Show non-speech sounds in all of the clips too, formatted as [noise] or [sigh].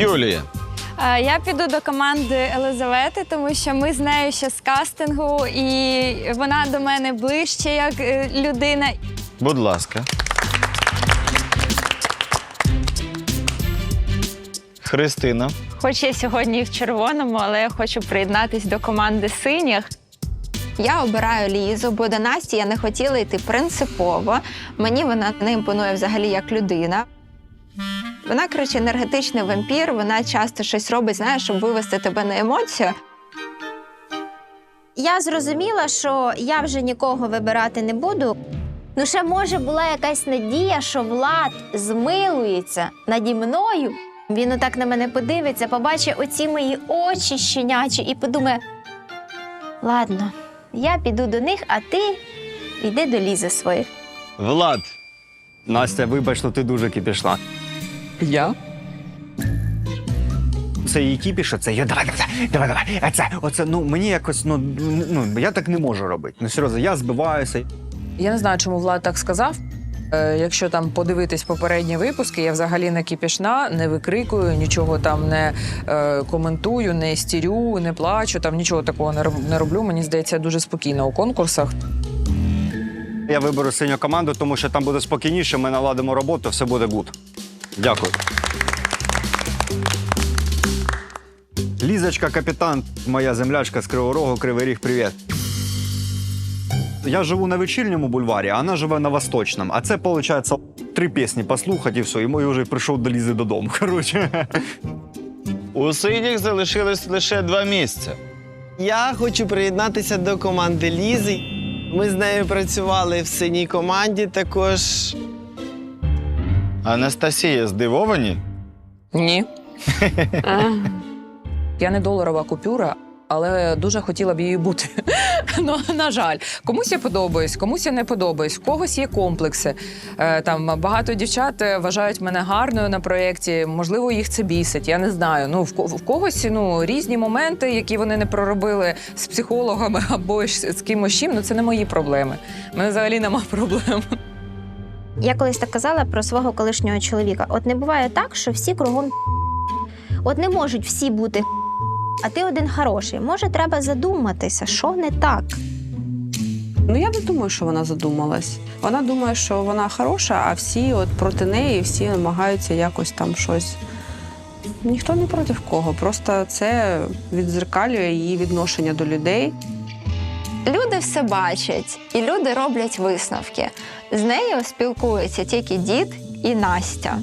Юлія. Е, Я піду до команди Елизавети, тому що ми з нею ще з кастингу, і вона до мене ближче як е, людина. Будь ласка. Христина. Хоч я сьогодні в червоному, але я хочу приєднатись до команди синіх. Я обираю Лізу, бо до Насті я не хотіла йти принципово. Мені вона не імпонує взагалі як людина. Вона, коротше, енергетичний вампір, вона часто щось робить, знаєш, щоб вивести тебе на емоцію. Я зрозуміла, що я вже нікого вибирати не буду. Ну, ще може була якась надія, що Влад змилується наді мною. Він отак на мене подивиться, побачить оці мої очі щенячі і подумає: ладно, я піду до них, а ти йди до лізи своїх. Влад. Настя, вибач, ну ти дуже кипішна. Я? Це її кіпіше, це я давай, давай, давай, давай. А це, оце, ну мені якось, ну, ну я так не можу робити. Ну серйозно, я збиваюся. Я не знаю, чому Влад так сказав. Е, якщо там подивитись попередні випуски, я взагалі не кіпішна, не викрикую, нічого там не е, коментую, не стірю, не плачу, там нічого такого не, роб- не роблю. Мені здається, я дуже спокійно у конкурсах. Я виберу синю команду, тому що там буде спокійніше, ми наладимо роботу, все буде гуд. Дякую. Лізочка, капітан, моя землячка з Кривого Рогу, Кривий Ріг, привіт. Я живу на вечірньому бульварі, а вона живе на восточному. А це, виходить, три пісні послухати і все, і я вже прийшов до Лізи додому. [laughs] Коротше. У синіх залишилось лише два місця. Я хочу приєднатися до команди Лізи. Ми з нею працювали в синій команді також. Анастасія здивовані? Ні. [laughs] Я не доларова купюра, але дуже хотіла б її бути. [laughs] Ну, на жаль, комусь я подобаюсь, комусь я не подобаюсь, в когось є комплекси. Е, Там багато дівчат е, вважають мене гарною на проєкті. Можливо, їх це бісить. Я не знаю. Ну в в когось ну різні моменти, які вони не проробили з психологами [laughs] або з кимось чим. Ну це не мої проблеми. У мене взагалі нема проблем. Я колись так казала про свого колишнього чоловіка. От не буває так, що всі кругом. От не можуть всі бути, а ти один хороший. Може, треба задуматися, що не так. Ну я не думаю, що вона задумалась. Вона думає, що вона хороша, а всі от проти неї, всі намагаються якось там щось. Ніхто не проти кого. Просто це відзеркалює її відношення до людей. Люди все бачать, і люди роблять висновки. З нею спілкуються тільки дід і Настя.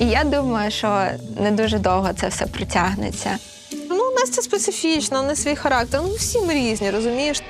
І я думаю, що не дуже довго це все притягнеться. Ну, Настя специфічна, не свій характер. Ну, всі ми різні, розумієш?